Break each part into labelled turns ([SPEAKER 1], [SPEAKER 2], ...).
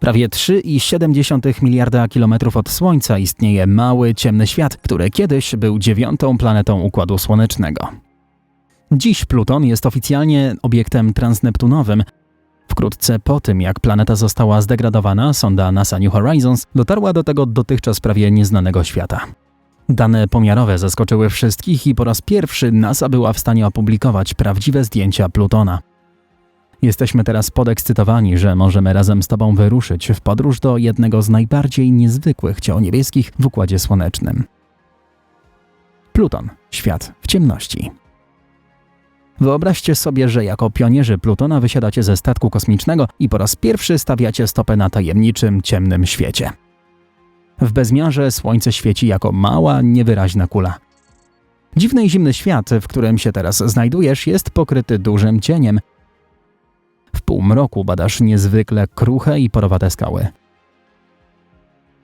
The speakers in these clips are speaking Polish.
[SPEAKER 1] Prawie 3,7 miliarda kilometrów od Słońca istnieje mały, ciemny świat, który kiedyś był dziewiątą planetą Układu Słonecznego. Dziś Pluton jest oficjalnie obiektem transneptunowym. Wkrótce po tym, jak planeta została zdegradowana, sonda NASA New Horizons dotarła do tego dotychczas prawie nieznanego świata. Dane pomiarowe zaskoczyły wszystkich i po raz pierwszy NASA była w stanie opublikować prawdziwe zdjęcia Plutona. Jesteśmy teraz podekscytowani, że możemy razem z Tobą wyruszyć w podróż do jednego z najbardziej niezwykłych ciał niebieskich w Układzie Słonecznym. Pluton świat w ciemności. Wyobraźcie sobie, że jako pionierzy Plutona wysiadacie ze statku kosmicznego i po raz pierwszy stawiacie stopę na tajemniczym, ciemnym świecie. W bezmiarze słońce świeci jako mała, niewyraźna kula. Dziwny i zimny świat, w którym się teraz znajdujesz, jest pokryty dużym cieniem. W półmroku badasz niezwykle kruche i porowate skały.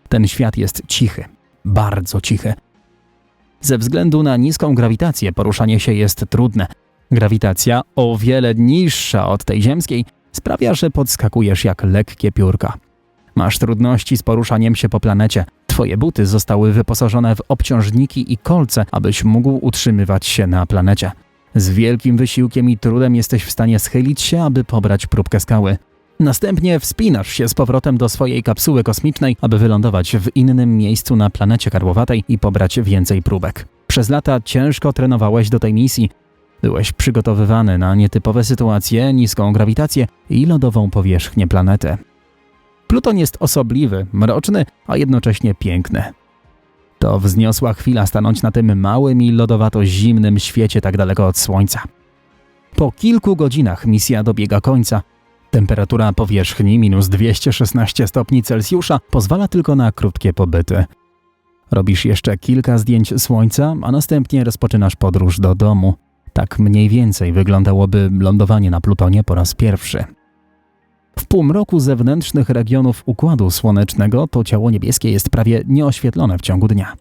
[SPEAKER 1] Ten świat jest cichy, bardzo cichy. Ze względu na niską grawitację poruszanie się jest trudne. Grawitacja, o wiele niższa od tej ziemskiej, sprawia, że podskakujesz jak lekkie piórka. Masz trudności z poruszaniem się po planecie. Twoje buty zostały wyposażone w obciążniki i kolce, abyś mógł utrzymywać się na planecie. Z wielkim wysiłkiem i trudem jesteś w stanie schylić się, aby pobrać próbkę skały. Następnie wspinasz się z powrotem do swojej kapsuły kosmicznej, aby wylądować w innym miejscu na planecie karłowatej i pobrać więcej próbek. Przez lata ciężko trenowałeś do tej misji. Byłeś przygotowywany na nietypowe sytuacje, niską grawitację i lodową powierzchnię planety. Pluton jest osobliwy, mroczny, a jednocześnie piękny. To wzniosła chwila stanąć na tym małym i lodowato-zimnym świecie tak daleko od Słońca. Po kilku godzinach misja dobiega końca. Temperatura powierzchni minus 216 stopni Celsjusza pozwala tylko na krótkie pobyty. Robisz jeszcze kilka zdjęć Słońca, a następnie rozpoczynasz podróż do domu. Tak mniej więcej wyglądałoby lądowanie na Plutonie po raz pierwszy. W półmroku zewnętrznych regionów Układu Słonecznego to ciało niebieskie jest prawie nieoświetlone w ciągu dnia.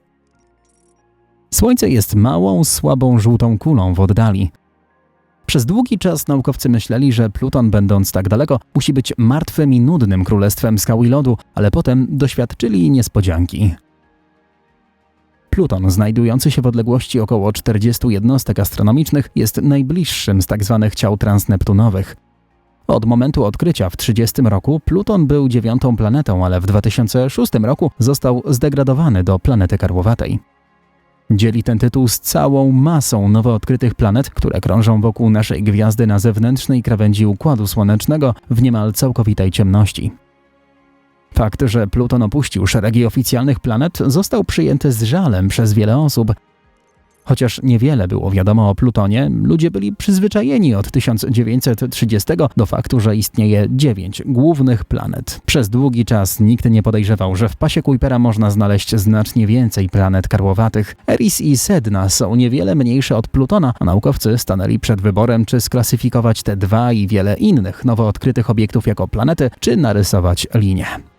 [SPEAKER 1] Słońce jest małą, słabą żółtą kulą w oddali. Przez długi czas naukowcy myśleli, że Pluton, będąc tak daleko, musi być martwym i nudnym królestwem skał i lodu, ale potem doświadczyli niespodzianki. Pluton, znajdujący się w odległości około 40 jednostek astronomicznych, jest najbliższym z tzw. ciał transneptunowych. Od momentu odkrycia w 30 roku Pluton był dziewiątą planetą, ale w 2006 roku został zdegradowany do planety karłowatej. Dzieli ten tytuł z całą masą nowo odkrytych planet, które krążą wokół naszej gwiazdy na zewnętrznej krawędzi Układu Słonecznego w niemal całkowitej ciemności. Fakt, że Pluton opuścił szeregi oficjalnych planet, został przyjęty z żalem przez wiele osób. Chociaż niewiele było wiadomo o Plutonie, ludzie byli przyzwyczajeni od 1930 do faktu, że istnieje dziewięć głównych planet. Przez długi czas nikt nie podejrzewał, że w pasie Kuipera można znaleźć znacznie więcej planet karłowatych. Eris i Sedna są niewiele mniejsze od Plutona, a naukowcy stanęli przed wyborem, czy sklasyfikować te dwa i wiele innych nowo odkrytych obiektów jako planety, czy narysować linię.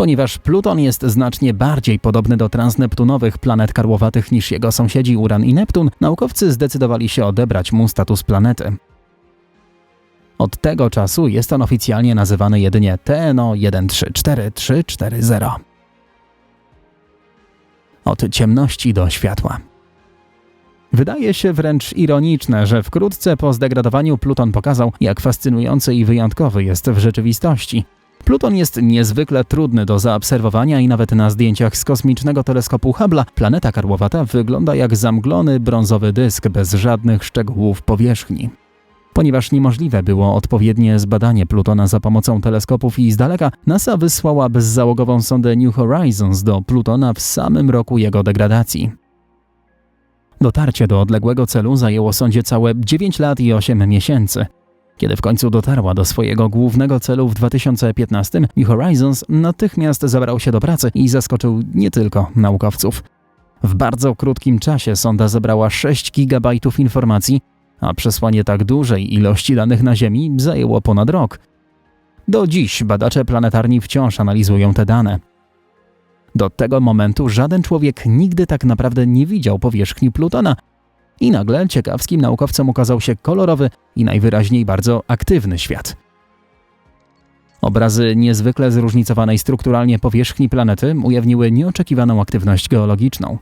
[SPEAKER 1] Ponieważ Pluton jest znacznie bardziej podobny do transneptunowych planet karłowatych niż jego sąsiedzi Uran i Neptun, naukowcy zdecydowali się odebrać mu status planety. Od tego czasu jest on oficjalnie nazywany jedynie TNO 134340. Od ciemności do światła. Wydaje się wręcz ironiczne, że wkrótce po zdegradowaniu Pluton pokazał, jak fascynujący i wyjątkowy jest w rzeczywistości. Pluton jest niezwykle trudny do zaobserwowania i nawet na zdjęciach z kosmicznego teleskopu Hubble'a planeta karłowata wygląda jak zamglony brązowy dysk bez żadnych szczegółów powierzchni. Ponieważ niemożliwe było odpowiednie zbadanie Plutona za pomocą teleskopów i z daleka, NASA wysłała bezzałogową sondę New Horizons do Plutona w samym roku jego degradacji. Dotarcie do odległego celu zajęło sondzie całe 9 lat i 8 miesięcy. Kiedy w końcu dotarła do swojego głównego celu w 2015, New Horizons natychmiast zabrał się do pracy i zaskoczył nie tylko naukowców. W bardzo krótkim czasie sonda zebrała 6 GB informacji, a przesłanie tak dużej ilości danych na Ziemi zajęło ponad rok. Do dziś badacze planetarni wciąż analizują te dane. Do tego momentu żaden człowiek nigdy tak naprawdę nie widział powierzchni Plutona, i nagle ciekawskim naukowcom ukazał się kolorowy i najwyraźniej bardzo aktywny świat. Obrazy niezwykle zróżnicowanej strukturalnie powierzchni planety ujawniły nieoczekiwaną aktywność geologiczną.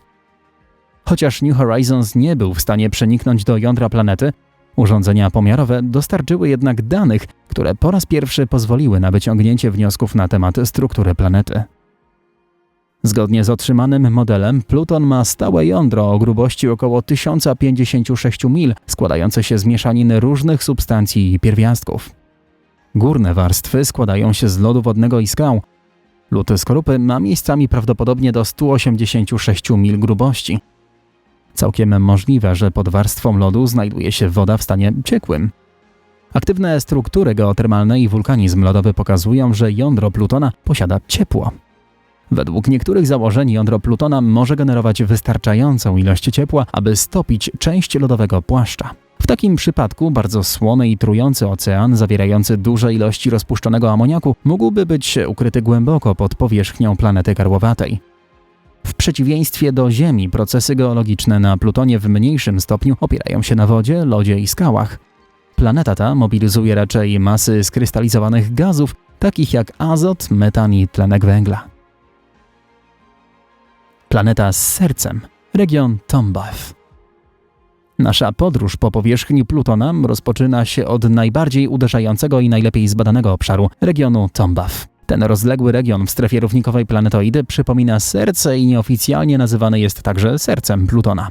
[SPEAKER 1] Chociaż New Horizons nie był w stanie przeniknąć do jądra planety, urządzenia pomiarowe dostarczyły jednak danych, które po raz pierwszy pozwoliły na wyciągnięcie wniosków na temat struktury planety. Zgodnie z otrzymanym modelem, Pluton ma stałe jądro o grubości około 1056 mil, składające się z mieszaniny różnych substancji i pierwiastków. Górne warstwy składają się z lodu wodnego i skał. Lód skorupy ma miejscami prawdopodobnie do 186 mil grubości. Całkiem możliwe, że pod warstwą lodu znajduje się woda w stanie ciekłym. Aktywne struktury geotermalne i wulkanizm lodowy pokazują, że jądro Plutona posiada ciepło. Według niektórych założeń jądro Plutona może generować wystarczającą ilość ciepła, aby stopić część lodowego płaszcza. W takim przypadku bardzo słony i trujący ocean, zawierający duże ilości rozpuszczonego amoniaku, mógłby być ukryty głęboko pod powierzchnią planety karłowatej. W przeciwieństwie do Ziemi, procesy geologiczne na Plutonie w mniejszym stopniu opierają się na wodzie, lodzie i skałach. Planeta ta mobilizuje raczej masy skrystalizowanych gazów, takich jak azot, metan i tlenek węgla. Planeta z sercem, region Tombath. Nasza podróż po powierzchni Plutona rozpoczyna się od najbardziej uderzającego i najlepiej zbadanego obszaru regionu Tombath. Ten rozległy region w strefie równikowej planetoidy przypomina serce i nieoficjalnie nazywany jest także sercem Plutona.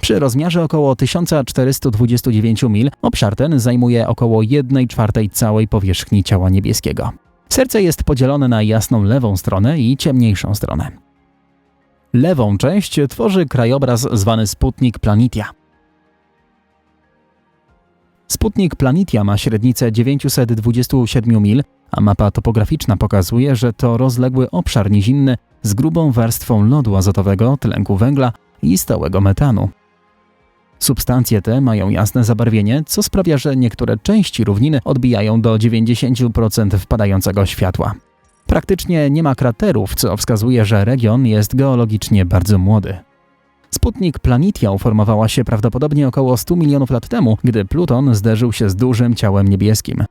[SPEAKER 1] Przy rozmiarze około 1429 mil obszar ten zajmuje około 1 czwartej całej powierzchni ciała niebieskiego. Serce jest podzielone na jasną lewą stronę i ciemniejszą stronę. Lewą część tworzy krajobraz zwany Sputnik Planitia. Sputnik Planitia ma średnicę 927 mil, a mapa topograficzna pokazuje, że to rozległy obszar nizinny z grubą warstwą lodu azotowego, tlenku węgla i stałego metanu. Substancje te mają jasne zabarwienie, co sprawia, że niektóre części równiny odbijają do 90% wpadającego światła. Praktycznie nie ma kraterów, co wskazuje, że region jest geologicznie bardzo młody. Sputnik Planitia uformowała się prawdopodobnie około 100 milionów lat temu, gdy Pluton zderzył się z dużym ciałem niebieskim.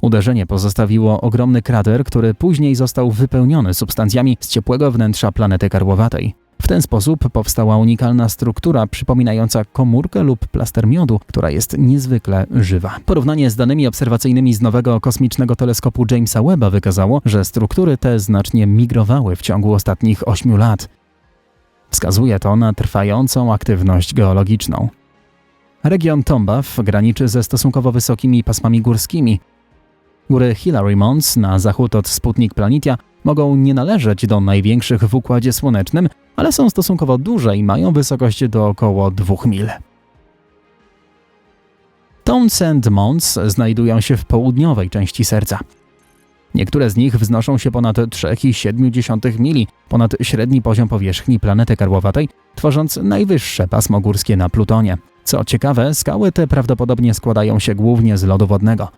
[SPEAKER 1] Uderzenie pozostawiło ogromny krater, który później został wypełniony substancjami z ciepłego wnętrza planety karłowatej. W ten sposób powstała unikalna struktura przypominająca komórkę lub plaster miodu, która jest niezwykle żywa. Porównanie z danymi obserwacyjnymi z nowego kosmicznego teleskopu Jamesa Webba wykazało, że struktury te znacznie migrowały w ciągu ostatnich 8 lat. Wskazuje to na trwającą aktywność geologiczną. Region Tombath graniczy ze stosunkowo wysokimi pasmami górskimi. Góry Hillary Mons na zachód od Sputnik Planitia mogą nie należeć do największych w Układzie Słonecznym, ale są stosunkowo duże i mają wysokość do około 2 mil. Townsend Mons znajdują się w południowej części serca. Niektóre z nich wznoszą się ponad 3,7 mili ponad średni poziom powierzchni planety karłowatej, tworząc najwyższe pasmo górskie na Plutonie. Co ciekawe, skały te prawdopodobnie składają się głównie z lodu wodnego.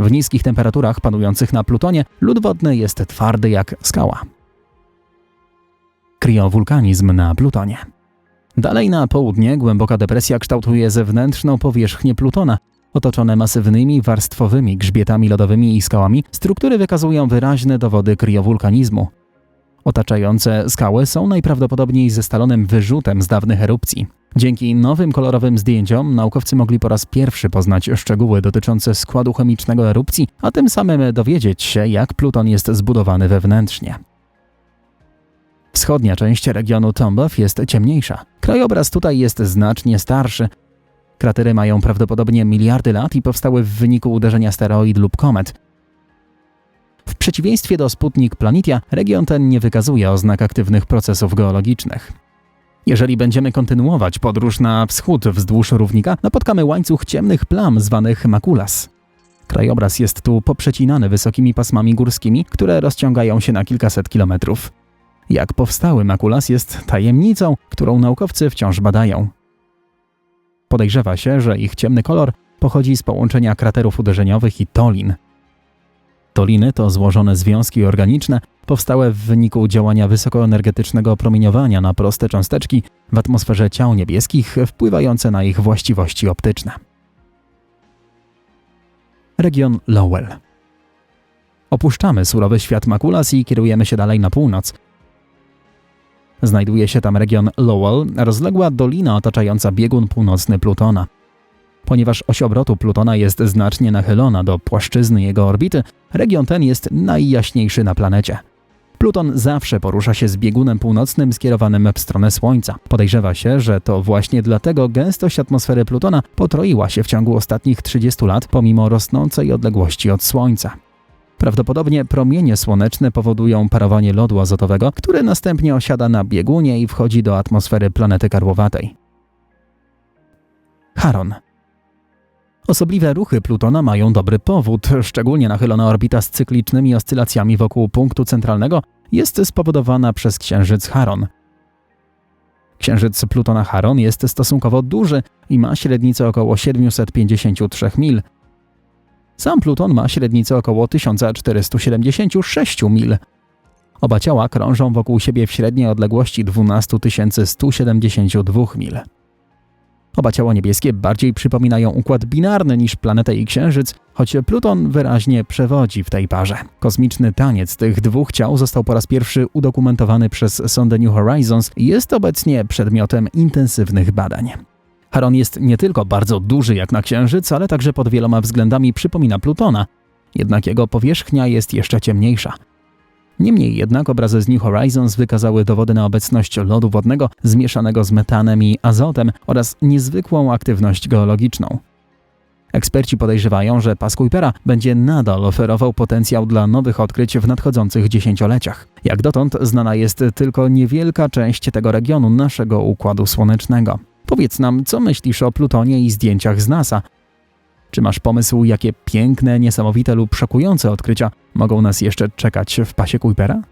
[SPEAKER 1] W niskich temperaturach panujących na Plutonie lód wodny jest twardy jak skała. Kriowulkanizm na Plutonie. Dalej na południe głęboka depresja kształtuje zewnętrzną powierzchnię Plutona, otoczone masywnymi warstwowymi grzbietami lodowymi i skałami, struktury wykazują wyraźne dowody kriowulkanizmu. Otaczające skały są najprawdopodobniej zestalonym wyrzutem z dawnych erupcji. Dzięki nowym kolorowym zdjęciom naukowcy mogli po raz pierwszy poznać szczegóły dotyczące składu chemicznego erupcji, a tym samym dowiedzieć się, jak Pluton jest zbudowany wewnętrznie. Wschodnia część regionu Tombaw jest ciemniejsza. Krajobraz tutaj jest znacznie starszy. Kratery mają prawdopodobnie miliardy lat i powstały w wyniku uderzenia asteroid lub komet. W przeciwieństwie do Sputnik Planitia, region ten nie wykazuje oznak aktywnych procesów geologicznych. Jeżeli będziemy kontynuować podróż na wschód wzdłuż równika, napotkamy łańcuch ciemnych plam zwanych makulas. Krajobraz jest tu poprzecinany wysokimi pasmami górskimi, które rozciągają się na kilkaset kilometrów. Jak powstały makulas jest tajemnicą, którą naukowcy wciąż badają. Podejrzewa się, że ich ciemny kolor pochodzi z połączenia kraterów uderzeniowych i tolin. Toliny to złożone związki organiczne powstałe w wyniku działania wysokoenergetycznego promieniowania na proste cząsteczki w atmosferze ciał niebieskich, wpływające na ich właściwości optyczne. Region Lowell Opuszczamy surowy świat Makulas i kierujemy się dalej na północ. Znajduje się tam region Lowell, rozległa dolina otaczająca biegun północny Plutona. Ponieważ oś obrotu Plutona jest znacznie nachylona do płaszczyzny jego orbity, region ten jest najjaśniejszy na planecie. Pluton zawsze porusza się z biegunem północnym skierowanym w stronę Słońca. Podejrzewa się, że to właśnie dlatego gęstość atmosfery Plutona potroiła się w ciągu ostatnich 30 lat pomimo rosnącej odległości od Słońca. Prawdopodobnie promienie słoneczne powodują parowanie lodu azotowego, który następnie osiada na biegunie i wchodzi do atmosfery planety karłowatej. Charon Osobliwe ruchy Plutona mają dobry powód. Szczególnie nachylona orbita z cyklicznymi oscylacjami wokół punktu centralnego jest spowodowana przez księżyc Charon. Księżyc Plutona Charon jest stosunkowo duży i ma średnicę około 753 mil. Sam Pluton ma średnicę około 1476 mil. Oba ciała krążą wokół siebie w średniej odległości 12 172 mil. Oba ciała niebieskie bardziej przypominają układ binarny niż planetę i księżyc, choć Pluton wyraźnie przewodzi w tej parze. Kosmiczny taniec tych dwóch ciał został po raz pierwszy udokumentowany przez sondę New Horizons i jest obecnie przedmiotem intensywnych badań. Charon jest nie tylko bardzo duży jak na księżyc, ale także pod wieloma względami przypomina Plutona, jednak jego powierzchnia jest jeszcze ciemniejsza. Niemniej jednak obrazy z New Horizons wykazały dowody na obecność lodu wodnego zmieszanego z metanem i azotem oraz niezwykłą aktywność geologiczną. Eksperci podejrzewają, że pas Kuipera będzie nadal oferował potencjał dla nowych odkryć w nadchodzących dziesięcioleciach. Jak dotąd znana jest tylko niewielka część tego regionu naszego Układu Słonecznego. Powiedz nam, co myślisz o Plutonie i zdjęciach z NASA? Czy masz pomysł, jakie piękne, niesamowite lub szokujące odkrycia mogą nas jeszcze czekać w pasie Kuipera?